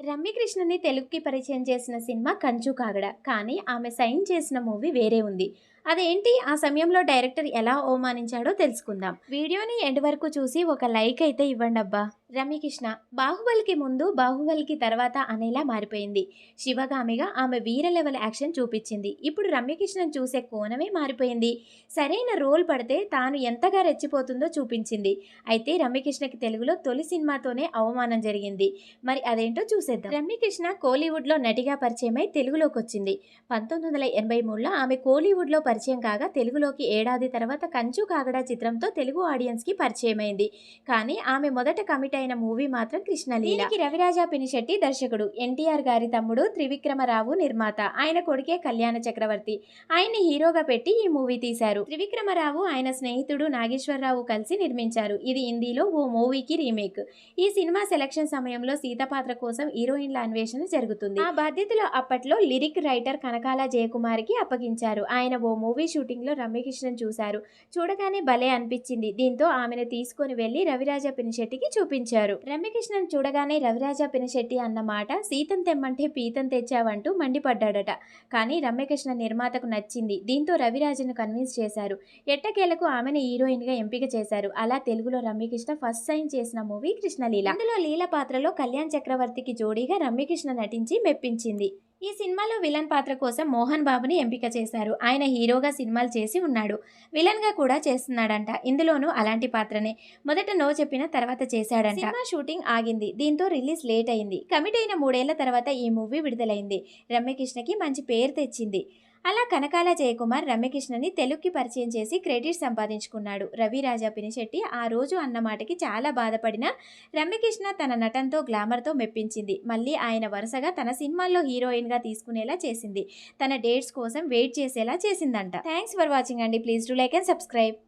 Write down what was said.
రమ్యకృష్ణని తెలుగుకి పరిచయం చేసిన సినిమా కంచు కాగడ కానీ ఆమె సైన్ చేసిన మూవీ వేరే ఉంది. అదేంటి? ఆ సమయంలో డైరెక్టర్ ఎలా అవమానించాడో తెలుసుకుందాం. వీడియోని ఎండ్ వరకు చూసి ఒక లైక్ అయితే ఇవ్వండి అబ్బా. రమ్యకృష్ణ బాహుబలికి ముందు బాహుబలికి తర్వాత అనేలా మారిపోయింది. శివగామిగా ఆమె వీర లెవెల్ యాక్షన్ చూపించింది. ఇప్పుడు రమ్యకృష్ణను చూసే కోణమే మారిపోయింది. సరైన రోల్ పడితే తాను ఎంతగా రెచ్చిపోతుందో చూపించింది. అయితే రమ్యకృష్ణకి తెలుగులో తొలి సినిమాతోనే అవమానం జరిగింది. మరి అదేంటో చూసేద్దాం. రమ్యకృష్ణ కోలీవుడ్లో నటిగా పరిచయమై తెలుగులోకి వచ్చింది పంతొమ్మిది వందల ఎనభై మూడులో ఆమె కోలీవుడ్లో పరిచయం కాగా తెలుగులోకి ఏడాది తర్వాత కంచు కాగడా చిత్రంతో తెలుగు ఆడియన్స్కి పరిచయమైంది. కానీ ఆమె మొదట కమిట్ అయిన మూవీ మాత్రం కృష్ణలీల. దీనికి రవిరాజా పినిశెట్టి దర్శకుడు ఎన్టీఆర్ గారి తమ్ముడు త్రివిక్రమరావు నిర్మాత. ఆయన కొడుకే కళ్యాణ చక్రవర్తి. ఆయన్ని హీరోగా పెట్టి ఈ మూవీ తీశారు. త్రివిక్రమరావు ఆయన స్నేహితుడు నాగేశ్వరరావు కలిసి నిర్మించారు. ఇది హిందీలో ఓ మూవీకి రీమేక్. ఈ సినిమా సెలక్షన్ సమయంలో సీత పాత్ర కోసం హీరోయిన్ల అన్వేషణ జరుగుతుంది. ఆ బాధ్యతలో అప్పట్లో లిరిక్ రైటర్ కనకాల జయకుమార్కి అప్పగించారు. ఆయన ఓ మూవీ షూటింగ్లో రమ్యకృష్ణన్ చూశారు. చూడగానే భలే అనిపించింది. దీంతో ఆమెను తీసుకొని వెళ్ళి రవిరాజ పినిశెట్టికి చూపించారు. రమ్యకృష్ణన్ చూడగానే రవిరాజ పినిశెట్టి అన్న మాట సీతం తెమ్మంటే పీతం తెచ్చావంటూ మండిపడ్డాడట. కానీ రమ్యకృష్ణ నిర్మాతకు నచ్చింది. దీంతో రవిరాజను కన్విన్స్ చేశారు. ఎట్టకేలకు ఆమెను హీరోయిన్గా ఎంపిక చేశారు. అలా తెలుగులో రమ్యకృష్ణ ఫస్ట్ సైన్ చేసిన మూవీ కృష్ణలీల. అందులో లీల పాత్రలో కళ్యాణ్ చక్రవర్తికి జోడీగా రమ్యకృష్ణ నటించి మెప్పించింది. ఈ సినిమాలో విలన్ పాత్ర కోసం మోహన్ బాబుని ఎంపిక చేశారు. ఆయన హీరోగా సినిమాలు చేసి ఉన్నాడు. విలన్గా కూడా చేస్తున్నాడంట. ఇందులోనూ అలాంటి పాత్రనే. మొదట నో చెప్పిన తర్వాత చేశాడంట. సినిమా షూటింగ్ ఆగింది. దీంతో రిలీజ్ లేట్ అయింది. కమిట్ అయిన మూడేళ్ళ తర్వాత ఈ మూవీ విడుదలైంది. రమ్యకృష్ణకి మంచి పేరు తెచ్చింది. అలా కనకాల జయకుమార్ రమ్యకృష్ణని తెలుగుకి పరిచయం చేసి క్రెడిట్ సంపాదించుకున్నాడు. రవిరాజా పినిశెట్టి ఆ రోజు అన్నమాటకి చాలా బాధపడిన రమ్యకృష్ణ తన నటనతో గ్లామర్తో మెప్పించింది. మళ్ళీ ఆయన వరుసగా తన సినిమాల్లో హీరోయిన్గా తీసుకునేలా చేసింది. తన డేట్స్ కోసం వెయిట్ చేసేలా చేసిందంట. థ్యాంక్స్ ఫర్ వాచింగ్ అండి. Please do like and subscribe.